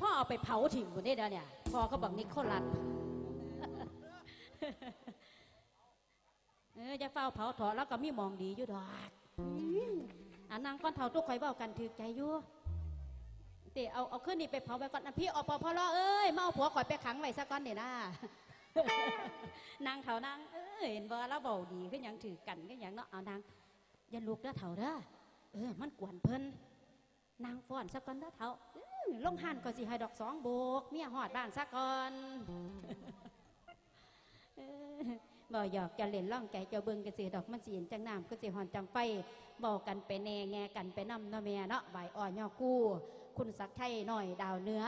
พ่อเอาไปเผาถิ่มคนนี้เด้อเนี่ยพ่อเขาบอกนิโคลัสเออจะเฝ้าเผาถอดแล้วก็มีมองดีอยู่ดอกอันนางก้อนเผาทุกข่อยเว้ากันถือใจอยู่เตเอาเอาขึ้นนี่ไปเผาไปก่อนนะพี่อปพลเอ้ยมาเอาผัวข่อยไปขังไว้ซะก่อนเดี๋ยวนะนางเถานางเอ้ยเห็นบ่แล้วเบาดีขึ้นยังถือกันขึ้นยังเนาะเอานางอย่าลุกเด้อเถาเด้อเออมันกวนเพิ่นนางฟ้อนซะก่อนเด้อเถา ลงหันก็สิให้ดอกสองโบกเมียหอดบ้านซะก่อนเออบ่หยอกจะเล่นล่องไก่เจ้าเบิ่งกันสิดอกมันสิเห็นจังน้ำก็สิหอนจังไฟบอกกันไปแน่แงกันไปนำเนาะแม่เนาะใบอ้อย่อคู่ คุณสักไทยหน่อยดาวเนื้อ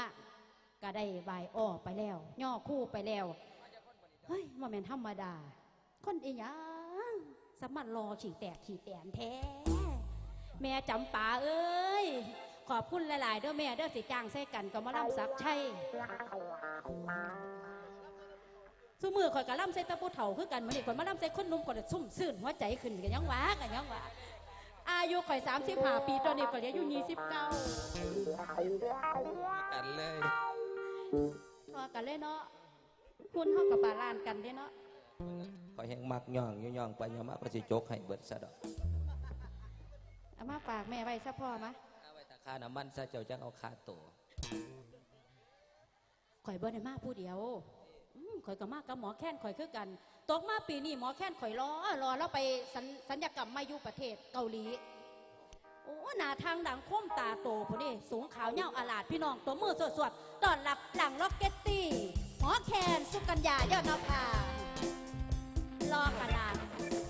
ก็ได้ใบอ้อไปแล้ว ย่อคู่ไปแล้วเฮ้ยว่าแม่นธรรมดา คนอีหยังสามารถรอฉีแตกฉีแตนแท้ แม่จำป่าเอ้ย ขอบคุณหลายๆเด้อแม่เด้อสิจ้างใส่กันก็มาล่ำสักชัยสมือข่อยกะล่ำใส่ตะปูเถ่าคือกันมันนี่ข่อยมาล่ำใส่คนหนุ่มก็เลยซุ่มซื่นหัวใจขึ้นกันยังหวากันยังหวาอายุข่อยสามสิบห้าปีตอนนี้ก็เหลืออยู่ยี่สิบเก้ากันเลยทอกันเลยเนาะคุณเท่ากับบาลานกันเด้เนาะขอยแหงมักย่องอยู่ย่องไปย่องมาก็สิจกให้เบิดซะดอกเอามาฝากแม่ไว้ซะพ่อมะเอาไว้ตา คาน้ำมันซะเจ้าจังเอาคาตัวข่อยเบิร์ได้มาผู้เดียวอืมข่อยก็มากับหมอแค้นข่อยคือกัน ตกมาปีนี้หมอแค้นข่อยรอรอแล้วไปสัญสัญญกรรมมาอยู่ประเทศเกาหลี โอ้หน้าทางดังคมตาโตผู้นี้สูงขาวเงาอาลาดพี่น้องตัวมือสวดๆตอนรับหลังล็อกเก็ตตี้หมอแคนสุกัญญายอดนภารอขนาด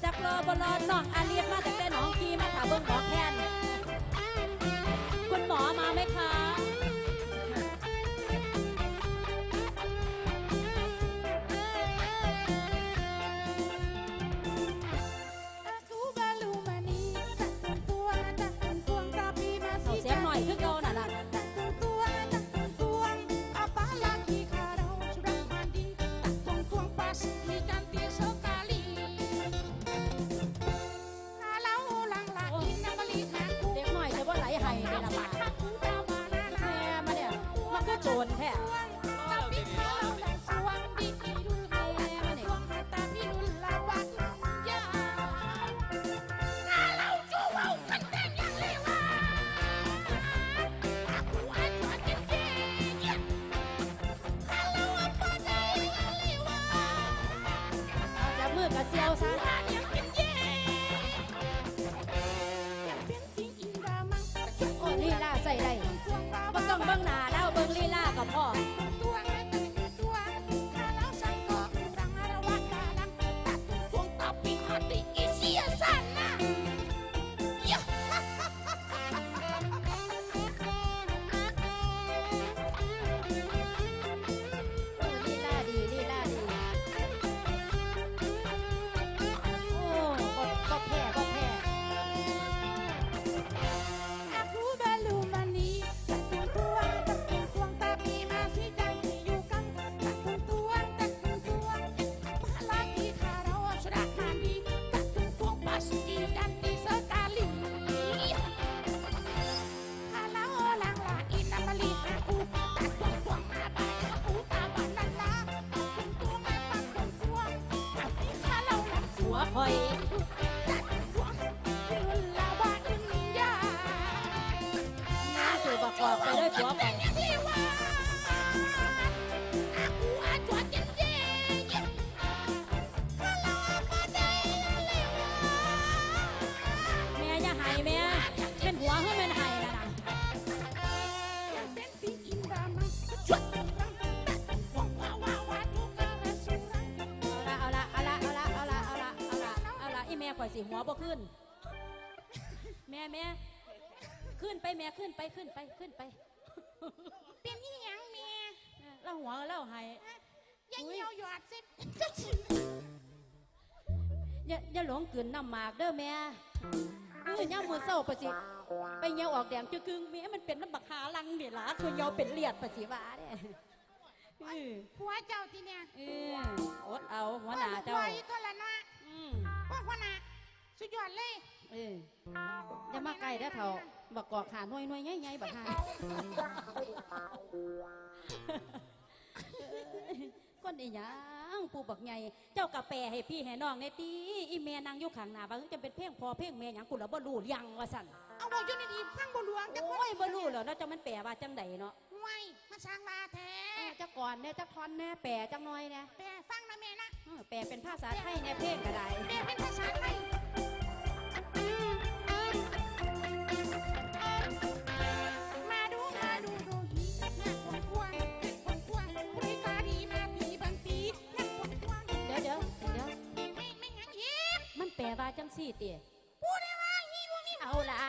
จากรอบรอน้องอาเลียนมาจากแต่หนองกีมาถาเบิ้งหมอแคน โจรแท้ aja jendeng kalau apa daya lewat แม่อย่าให้แม่เป็นหัวให้ม่นให้นะนะเอาละเอาละเอาละเอาละเอาละเอาละเอาละเอาละอีแม่ข่อยสิหัวบ่ขึ้น แม่แม่ขึ้นไปแม่ขึ้นไปขึ้นไปขึ้นไป เป็นยี่หยังเมียเล่าหัวเล่าให้ยังเหี่ยวหยอดสิอย่าอย่าหลงกลืนน้ำหมากเด้อแม่เออย่ามือเศร้าปะสิไปเหี่ยวออกแดงจะกึ่งแม่มันเป็นน้ำบักหาลังเดี๋ยวล่ะคือเหี่ยวเป็นเลียดปะสิว่าเนี่ยเออผัวเจ้าที่เนี่ยเอออดเอาหัวหน้าเจ้าผัวอีตัวละเนาะอืมว่าหัวหน้าสุดยอดเลย เอออย่ามาใกล้เด้อเฒ่าบักกอกหาหน่วยหน่วยใหญ่ๆบักหาคนอีหยังผู้บักใหญ่เจ้ากะแปรให้พี่ให้น้องในตีอีแม่นางอยู่ข้างหน้าบางจะเป็นเพลงพอเพลงแม่หยังกูละบ่รู้เรื่องว่าซั่นเอาบอกอยู่ดีๆฟังบ่หลวงจักคนโอ้ยบ่รู้แล้วเนาะเจ้ามันแปลว่าจังใดเนาะห่วยมาสร้างมาแท้เออจักก่อนแน่จักทอนแน่แปลจักหน่อยแน่แปลฟังนะแม่นะ เออแปลเป็นภาษาไทยแน่เพลงก็ได้แปลเป็นภาษาไทย ว่าจังซี่ติพูดได้ว่าฮีพวกนี้เอาละ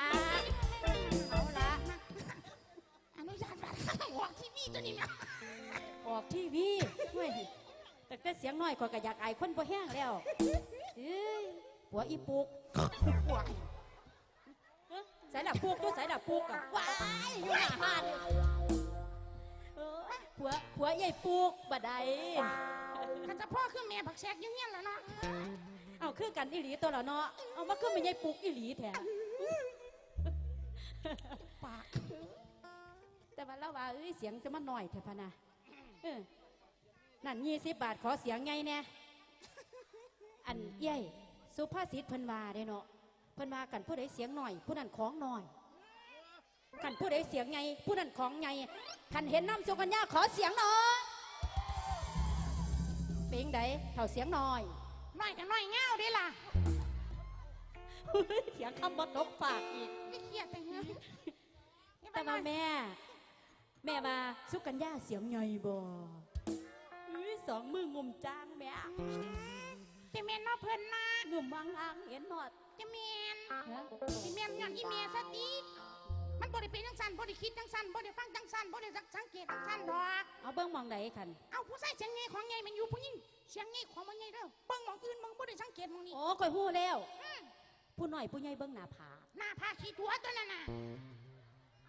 เอาละอนุญาตบัตรข้างหัวทีวีตัวนี้นะออกทีวีเฮ้ยแต่แต่เสียงน้อยกว่าก็อยากอายคนบ่แห้งแล้วเอ้ยหัวอีปุกหัวเอ้อใส่ดับปุกตัวใส่ดับปุกอะว้ายอยู่หน้าห้านเอ้ยหัวหัวใหญ่ปุกบ่ได้ข้าจะพ่อคือแม่ผักแซกอยังเงี้ยแหล้วเนาะ เอาคือกันอีหลีตัวละเนาะเอามาคือเป็นใหญ่ปุกอีหลีแท้ปากแต่ว่าเราว่าเอ้ยเสียงจะมาหน่อยเถอะพะนะเออนั่นยี่สิบบาทขอเสียงไงแน่อันเย้ยสุภาษิตเพิ่นว่าเด้เนาะเพิ่นว่ากันผู้ใดเสียงหน่อย ผู้นั้นของหน่อยกันผู้ใดเสียงไงผู้นั้นของไงคันเห็นน้ำสุกัญญาขอเสียงหน่อยเปียงใดเท่าเสียงหน่อย น้อยกับน้อยเงาเด้ล่ะเสียงคำบดตกปากอีก ไม่เครียดแต่เฮ้ยแต่ว่าแม่ แม่ว่าสุกัญญาเสียงไงบ่อุ้ยสองมืองุมจ้างแม่จะเมนเนาะเพิ่นนะงุมมังอังเห็นหนอดจะเมนฮะจะเมนงานอีเมลสติมันบ่ได้เป็นจังสันบ่ได้คิดจังสันบ่ได้ฟังจังสันบ่ได้สังเกตจังสันดอกเอาเบิ้งมองไหนคันเอาผู้ใส่เสียงไงของไงมันอยู่ผู้หญิง เสียงไงของมันไงเด้อเบิ่งหมองอื่นมึงบ่ได้สังเกตหมองนี้โอ้คอยหู้แล้วผู้หน่อยผู้ใหญ่เบิ้งหน้าผากหน้าพาขี้ตัวตัวนั้นน่ะ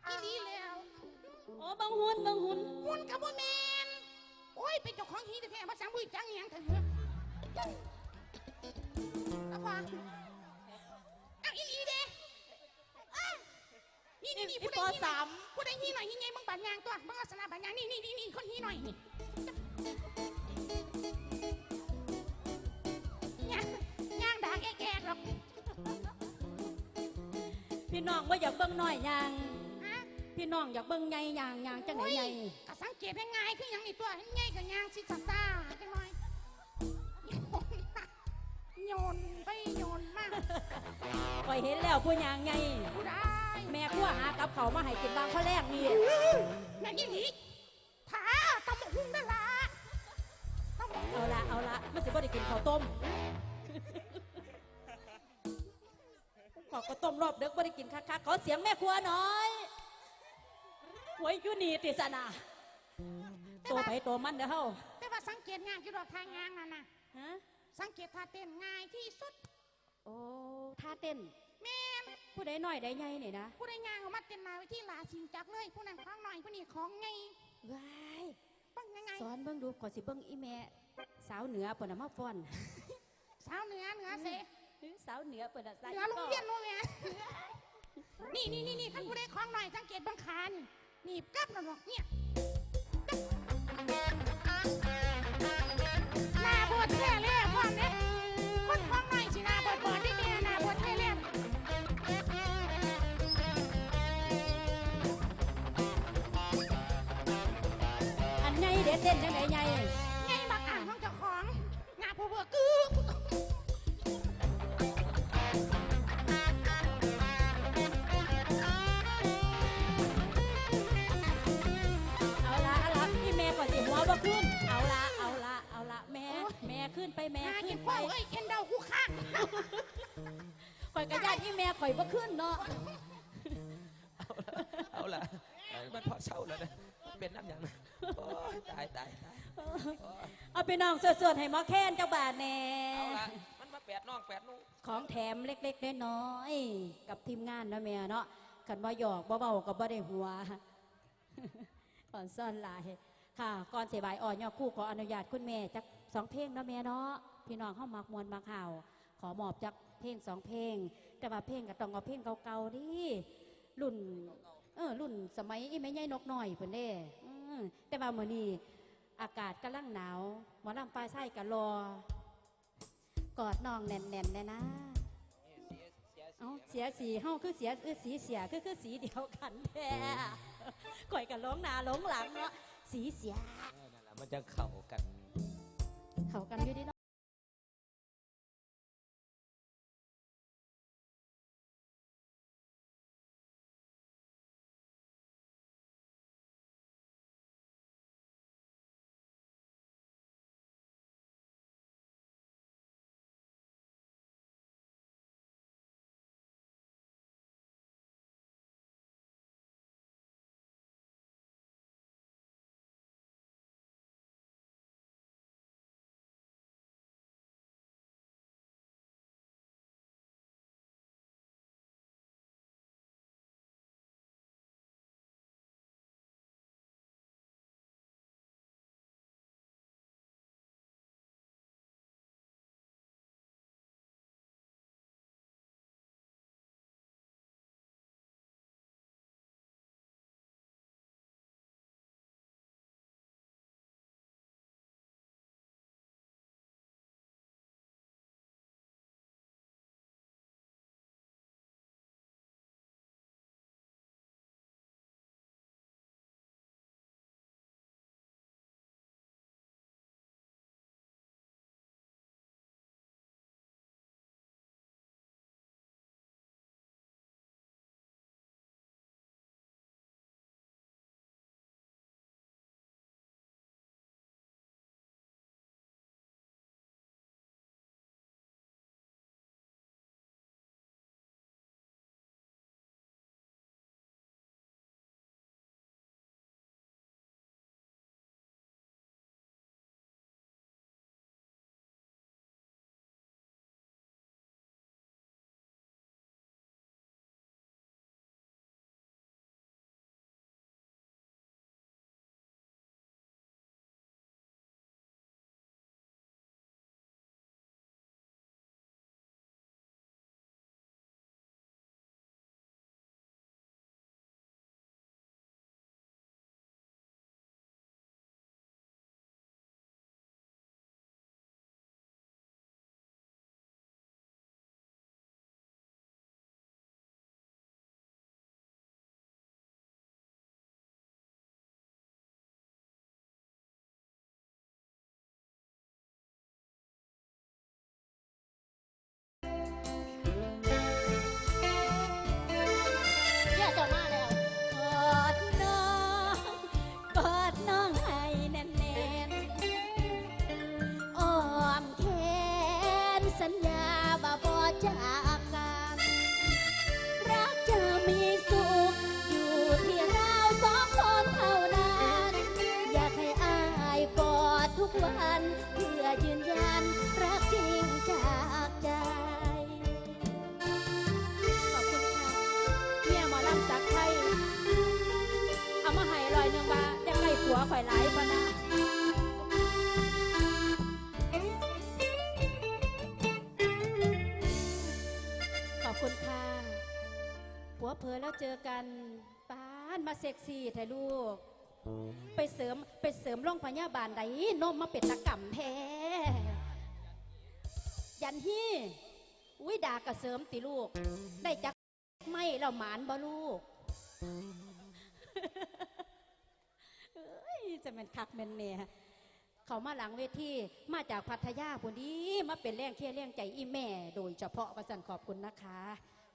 อีหลีแล้วโอ้เบังหุ่นเบังหุ่นหุ่นกับบ่แมนโอ้ยเป็นเจ้าของฮีแท้ๆมาสั่งบุยจังอีหยังเถอะเฮ้ยเอาพอเอาอีหลีเด้อ้าวนี่นี่นี่พี่ผู้ปใดอฮีหน่สาอยมผู้ใดฮีหน่อยฮีไงมึงบัดยางตัวมึงลักษณะบัดยางนี่นี่นี่นี่คนฮีหน่อยนี่ ยางยางด่าแก่ๆหรอกพี่น้องว่าอยากเบิ้งน้อยยังฮะพี่น้องอยากเบิ้งใหญ่ยางยางจังไหนใหญ่ก็สังเกตได้ง่ายคือหยังนี่ตัวใหญ่กับยางสิซ่าซ่าๆจังหน่อยโยนไปโยนมาคอยเห็นแล้วผู้ยางใหญ่ผู้ได้แม่ขั้วหากับเขาวมาให้กินบางข้อแรกนี่แม่ยี่หลีถาตำบักหุ่งได้ละตำบักหุ่ง เอาละเอาละมันสิบ่ได้กินข้าวต้มขอข้าวต้มรอบเด็กบ่ได้กินคักๆขอเสียงแม่ครัวหน่อยหวยอยูนี่ติสนาตัวไผตัวมันเด้อเฮาแต่ว่าสังเกตง่ายอยู่ดอกทางงานน่ะนะฮะสังเกตท่าเต้นง่ายที่สุด โอ้ท่าเต้นแม่นผู้ใดน้อยใดใหญ่นี่นะผู้ใดงานออกมาเต้นหนาไปที่ลาชิงจักเลยผู้นั้นของหน่อยผู้นี้ของไงว้ายปังยังไงสอนเบิ่งดูก่อนสิเบิ่งอีแม่ สาวเหนือเปิ่นน่ะมาฟ้อนสาวเหนือเหนือเสสาวเหนือเปิ่นน่ะใส่เหนือโรงเรียนโรงเรียนนี่นี่นี่นี่ท่านผู้ใดของหน่อยสังเกตบังคานี่นี่กลับนะบอกเนี่ยหน้าบวชแท้เลยพ่อเนี่ยคนของหน่อยสิหน้าบวชบวชที่เมียหน้าบวชแท้เลยอันใหญ่เด็ดเต้น แม่หาขึ้กินนไปข้าวเอ้ยเอ็นเดาคู่ข้างข่อยกระยานอีแม่ข่อยบ่ขึ้นเนาะเอาละเอามันพอเศร้าแล้วนะเป็นน้ำอย่างนั้นโอ้ยตายตายตายโอ้ยเอาไปน้องสวดๆให้หมอแค้นเจ้าบาทแน่ เอาละมันมาแปดน้องแปดนุ่งของแถมเล็กๆน้อยๆกับทีมงานเนาะแม่เนาะกันว่าหยอกบ่เบาๆก็บ่ได้หัวอ่อนซ่อนหลาย ค่ะ ก่อนเสียบายอ่อนยอคู่ขออนุญาตคุณแม่จัก สองเพลงเนาะแม่เนาะพี่น้องเข้ามักมวนมักเห่าขอมอบจักเพลงสองเพลง แต่ว่าเพลงก็ต้องเอาเพลงเก่าๆดิรุ่นเออรุ่นสมัยอีแม่ใหญ่นกน้อยเพิ่นเด้แต่ว่ามื้อนี้อากาศกำลังหนาวหมอลำปลายไส้ก็รอกอดน้องแน่นๆแน่นะเอาเสียสีเฮาคือเสียเออสีเสียคือคือสีเดียวกันแท้ก่อยกันร้องหน้าร้องหลังเนาะสีเสียนั่นล่ะมันจะเข้ากัน เขากันอยู่ดีเนาะ ทุกวัน เพื่อยืนยันรักจริงจากใจ ขอบคุณค่ะเมียหมอลำจากไทย เอามาให้ลอยหนึ่งว่ายังไงผัวข่อยหลายปะนะขอบคุณค่ะผัวเพอแล้วเจอกันป้านมาเซ็กซี่ไทยลูก ไปเสริมไปเสริมโรงพยาบาลใดนมมาเป็นตะก่ำแท้ยันฮี่อุ้ยด่ากระเสริมติลูก ได้จักไม่เราหมานบ่ลูกจะเป็นคักแมนเนี่ยเขามาหลังเวทีมาจากพัทยาพอดีมาเป็นแรงเคียแรงใจอีแม่ โดยเฉพาะประสันขอบคุณนะคะ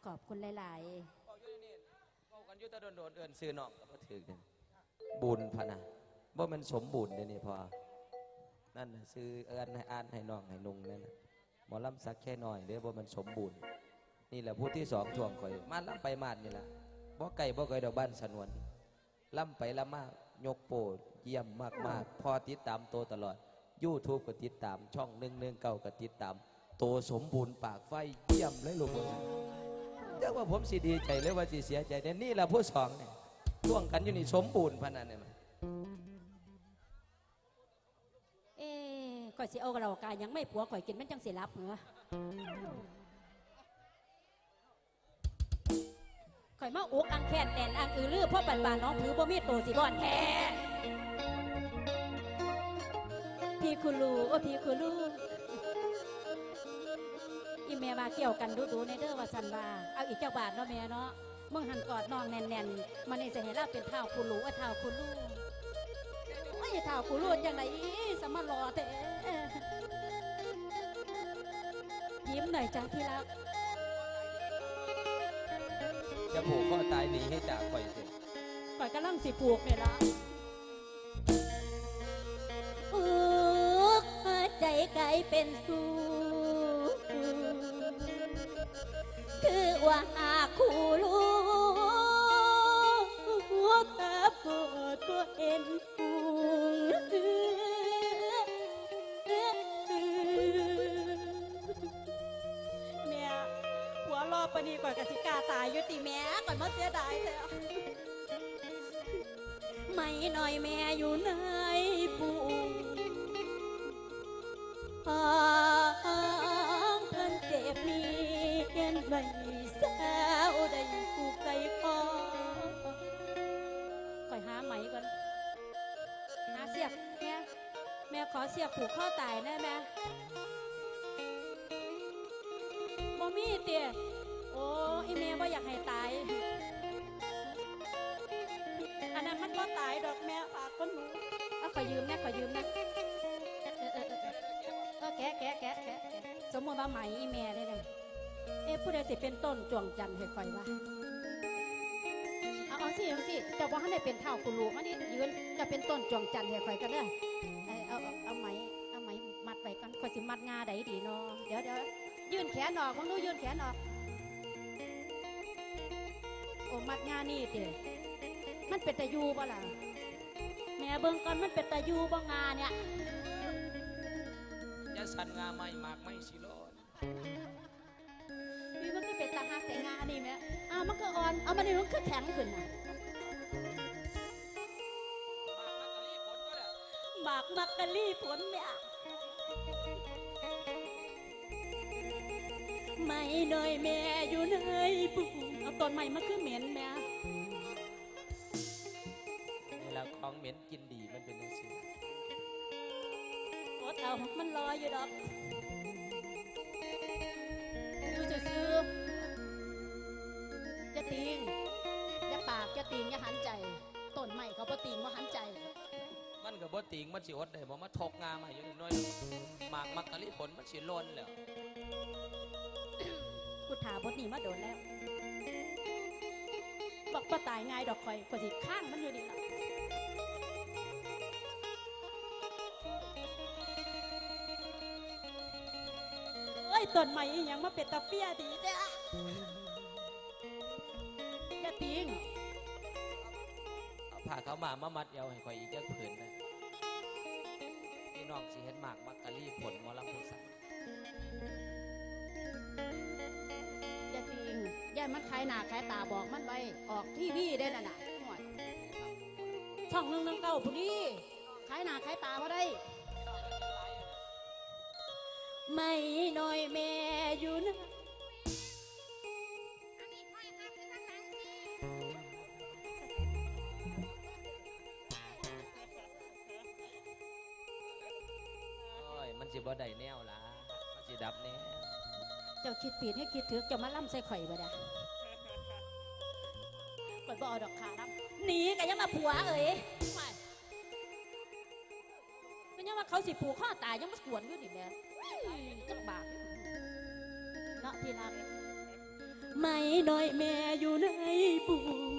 ขอบคุณหลายบอกอยู่นี่บอกกันยู่แตะโดนเอิ้นซื้อนองก็บ่ถือกัน บุญพะนะบ่แมันสมบูรณ์เดี๋ยวนี้พอ นั่นนะซื้อเอิ้นให้อ่านให้น้องให้นุ่งนั่นนะหมอลำสักแค่หน้อยเด้อบ่แมันสมบูรณ์ นี่แหละผู้ที่สองทวงข่อย มาลำไปมาดนี่ล่ะบ่ไก่บ่ไก่ดอกบ้านสนวนลำไปลำมายกโปรดเยี่ยมมากๆพอติดตามโตตลอด YouTube ก็ติดตามช่อง119ก็ติดตาม โตสมบูรณ์ปากไฟเยี่ยมเลยลูกเอ้ยเรียกว่าผมสิดีใจหรือว่าสิเสียใจเนี่ยนี่แหละผู้สองเนี่ย ท่วงกันอยู่นี่สมบูรณ์พนันเนี่ยมันเอ๊ะข่อยสิเอาเรากายยังไม่ผัวข่อยกินมันจังสิรับเหรอข่อยมาอุกอังแคนแดนอังอือลือพราะปันบานน้องผือบ่มีโตสิบ่อนแท้พี่คุณลูโอ้พี่คุณลูอีแม่มาเกี่ยวกันดูดูในเด้อว่าสันว่าเอาอีกเจ้าบาทเนาะแม่เนาะ มึงหันกอดน้องแน่นๆ มันนี่จะเห็นเราเป็นเท้าคุณลูว่าเท้าคุณลูโอ้เท้าคุณลูจังไรสมารอแต่ยิ้มหน่อยจ้าที่รัก จะผูกข้อตายหนีให้จากข่อยเถอะก่อยกำลังสิผูกเนี่ยละอุกใจไกลเป็นสูคือว่า วดตัวเอ็นฟูแม่หัวรอบปนีก่อนกสิกาตายยุติแม่ก่อนมาเสียดายแล้วไม่หน่อยแม่อยู่ในะ ขอเสียบผูกข้อตายแน่แม่บ่มีเตี๋ยโอ้อีแม่บ่อยากให้ตาย อันนั้นมันก็ตายดอกแม่ฝากคนหนูเอาขอยืมนะขอยืมนะเออเออเออแกะแกะแกะแกะแกะสมมติว่าไหมอีแม่ได้เลยเอ๊ะผู้ใดสิเป็นต้นจวงจันทร์ให้คอยว่าเอาสิเอาสิจะว่าให้เป็นเท่ากุลูมานี่ยืนจะเป็นต้นจวงจันทร์ให้คอยกันเด้อ สิมัดงาได้ดีเนาะเดี๋ยวเดี๋ยวยื่นแขนออกมึงดูยื่นแขนออก โอ้มัดงานี่เตี๋ยมันเป็นตะยูบ่ล่ะแม่เบิ่งก่อนมันเป็นตะยูบ่งาเนี่ยจะสันงาไม่มากไม่สิโลดพี่มันก็เป็นตาหักแต่งานี่แม่อ้าวมันก็อ่อนเอามันนี่มันก็แข็งขึ้นน่ะมากมันก็รีบผลตัวหมากมักกะลี่ผลเนี่ย ไม่น้อยแม่อยู่ในปุ่มเอาต้นใหม่มาคือเหม็นแม่นี่ละของเหม็นกินดีมันเป็นจังซี่โอดเอามันรออยู่ดอกอยู่ซื่อๆจะติงอย่าปากอย่าติงอย่าหันใจต้นใหม่เขาบ่ติงบ่หันใจ มันก็บ่ติงมันสิอดได้บ่มาทกงามาอยู่น้อยๆหมากมักกะลิผลมันสิล้นแล้ว กูถาบทนี้มาโดนแล้ว บอกว่าตายง่ายดอกคอยกว่าสิข้างมันอยู่นี่ละเอ้ยต้นใหม่อีหยังมาเป็นตาเฟียดีเด้ออย่าติงเอาผ้าขาวมามามัดเอวให้ข่อยอีกจักผืนนะพี่น้องสิเห็นหมากมักกะลิผลหมอลำผู้สา มันขายหน้าขายตาบอกมันไว้ออกทีวีได้น่ะน่ะห่วยช่องหนึ่งหนึ่งเก้าผู้นี้ขายหน้าขายตามาได้ ไม่น้อยแม่อยู่นะโอ้ยมันสิบ่ได้แนวล่ะมันสิดับแนว เจ้าคิดผิดให้คิดถึกเจะมาล่ำใส่ข่อยบ่ได้ข่อยบ่เอาดอกขาล่ำหนีกันยังมาผัวเอ๋ยไม่เป็นยังว่าเขาสิผูกข้อตายยังมากวนอยู่นี่แม่จังบาปเนาะที่รักไม่น้อยแม่อยู่ในปุ่ม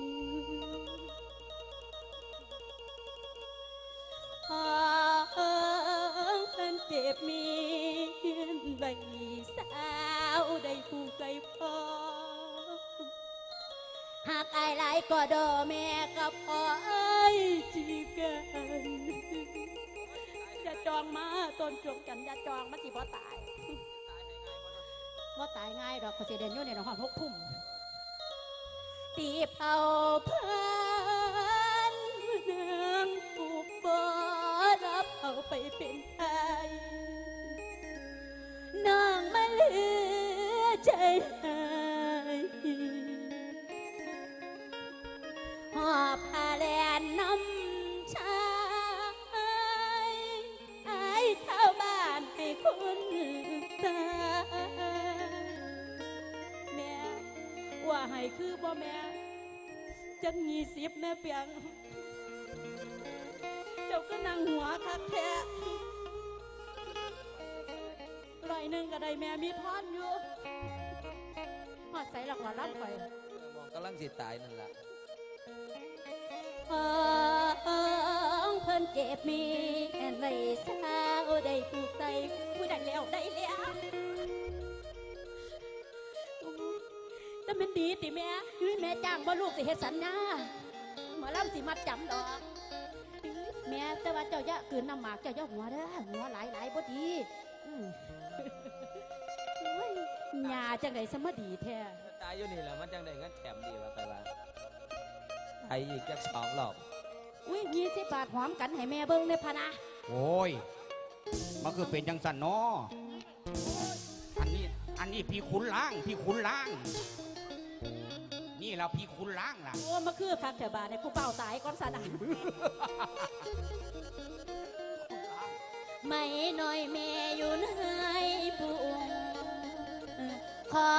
ดอแม่กับพ่อไอ้ายจีกันอย่าจองมาต้นจงกันอย่าจองมาสิบ่ตายว่ตายง่ายดอกเขาสิเดนอยู่ในหนองหอมหกพุ่มตีเผาพันนางผูกบ่รับเอาไปเป็นไทยน้องมาเหลือใจหา อบผ้าแลนน้ำชายไอ้เท่าบ้านให้คุณตาแม่ว่าให้คือบ่แม่จักยี่สิบแม่เปียง เจ้าก็นั่งหัวคักแท้ลอยหนึ่งก็ได้แม่มีท่อนอยู่หอดใส่หลักหลอดล่ไปมองกำลังสิตายนั่นแหละ ของเพิ่นเจ็บมีแอนไรสาวได้ผูกใจผู้ได้แล้วได้แล้วแต่มันดีติแม่เฮ้ยแม่จ้างบ่ลูกสิเฮ็ดสัญญาหมอลำสิมัดจำดอกแม่แต่ว่าเจ้าอย่าคืนน้ำหมากเจ้าอย่าหัวเด้อหัวหลายหลายบ่ดีอืมโอ้ยหญ้าจังได๋สมดีแท้ตายอยู่นี่แหละมันจังได้เงินแถมดีว่าไปว่า ตายอีกจักสองรอบอุ้ยยี่สิบบาทหอมกันให้แม่เบิ่งในพะนะโอ้ยมันคือเป็นจังสันเนาะอันนี้อันนี้พี่ขุนล้างพี่ขุนล้าง นี่เราพี่ขุนล้างล่ะ โอ้มาคือคักแถวบาทเนี่ยกูเป่าตายก่อนสนะไม่น้อยแม่อยู่ในปุงขอ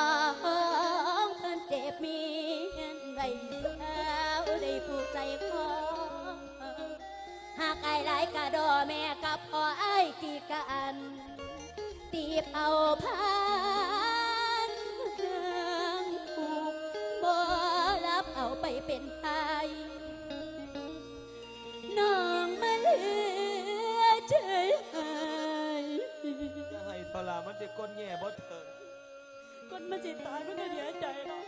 ไอ้หลายกะดอแม่กับพ่อไอ้ายตีกันตีบเอาพันผูกบ่รับเอาไปเป็นไทยน้องมาเหลือใจหายจะให้ทรามันจะก้นแง่บ่เถิดคนมันสิตายมันก็เสียใจเนาะ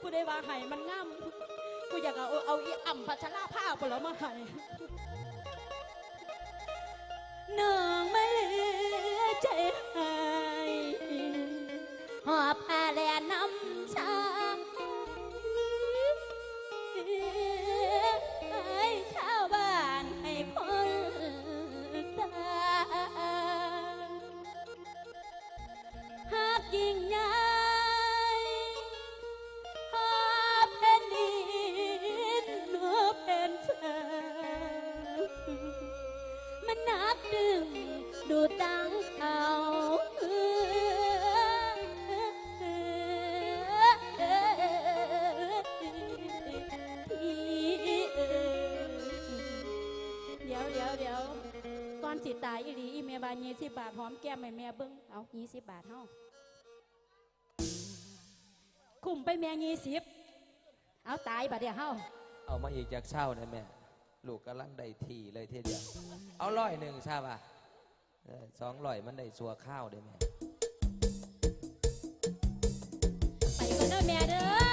กูได้ว่าไห้มันง่ำกูอยากเอาเอาอีอ่ำพัชราผ้าไปแล้วมาไห้ น้องมาเหลือใจหา ตายอีหลีอีเมียบานยี่สิบบาทหอมแก้มให้แม่เบิ้งเอายี่สิบบาทเฮาคุ้มไปแม่ยี่สิบเอาตายบาดเดียวเฮาเอามาอีกจากเช้านะแม่ลูกกำลังได้ทีเลยทีเดียว เอาร้อยหนึ่งใช่ป่ะเออสองร้อยมันได้สัวข้าวได้แม่ไปก่อนเด้อแม่เด้อ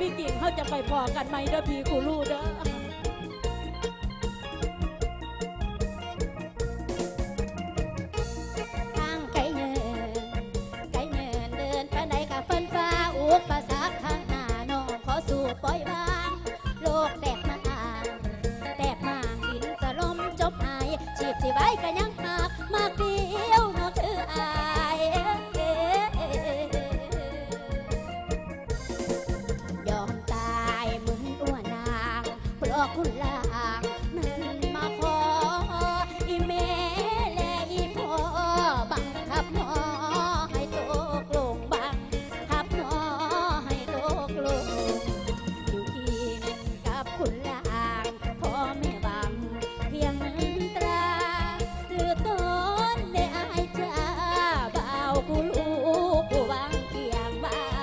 มีกิ่งเขาจะไปพอกันไหมเด้อพี่กูรู้เด้อ